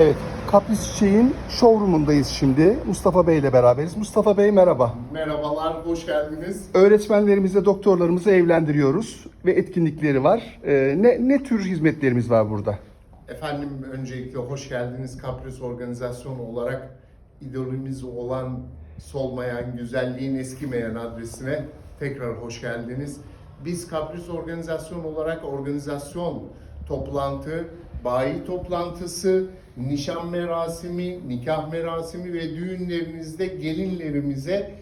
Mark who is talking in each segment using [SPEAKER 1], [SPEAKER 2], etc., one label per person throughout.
[SPEAKER 1] Evet, Kapris Çiçeğin showroom'undayız şimdi. Mustafa Bey ile beraberiz. Mustafa Bey merhaba.
[SPEAKER 2] Merhabalar, hoş geldiniz.
[SPEAKER 1] Öğretmenlerimizle doktorlarımızı evlendiriyoruz ve etkinlikleri var. Ee, ne, ne tür hizmetlerimiz var burada?
[SPEAKER 2] Efendim öncelikle hoş geldiniz. Kapris Organizasyonu olarak idolümüz olan solmayan, güzelliğin eskimeyen adresine tekrar hoş geldiniz. Biz Kapris Organizasyonu olarak organizasyon, toplantı, bayi toplantısı, nişan merasimi, nikah merasimi ve düğünlerinizde gelinlerimize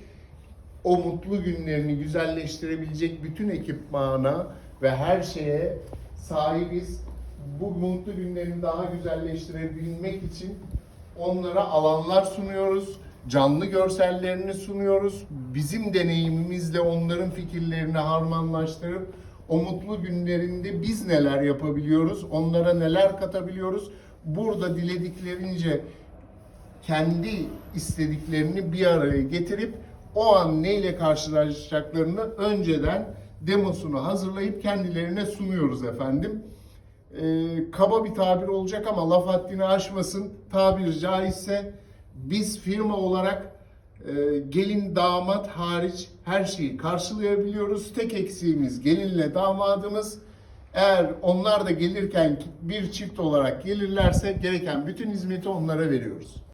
[SPEAKER 2] o mutlu günlerini güzelleştirebilecek bütün ekipmana ve her şeye sahibiz. Bu mutlu günlerini daha güzelleştirebilmek için onlara alanlar sunuyoruz. Canlı görsellerini sunuyoruz. Bizim deneyimimizle onların fikirlerini harmanlaştırıp o mutlu günlerinde biz neler yapabiliyoruz, onlara neler katabiliyoruz. Burada dilediklerince kendi istediklerini bir araya getirip o an neyle karşılaşacaklarını önceden demosunu hazırlayıp kendilerine sunuyoruz efendim. Ee, kaba bir tabir olacak ama laf haddini aşmasın. Tabir caizse biz firma olarak gelin damat hariç her şeyi karşılayabiliyoruz. Tek eksiğimiz gelinle damadımız. Eğer onlar da gelirken bir çift olarak gelirlerse gereken bütün hizmeti onlara veriyoruz.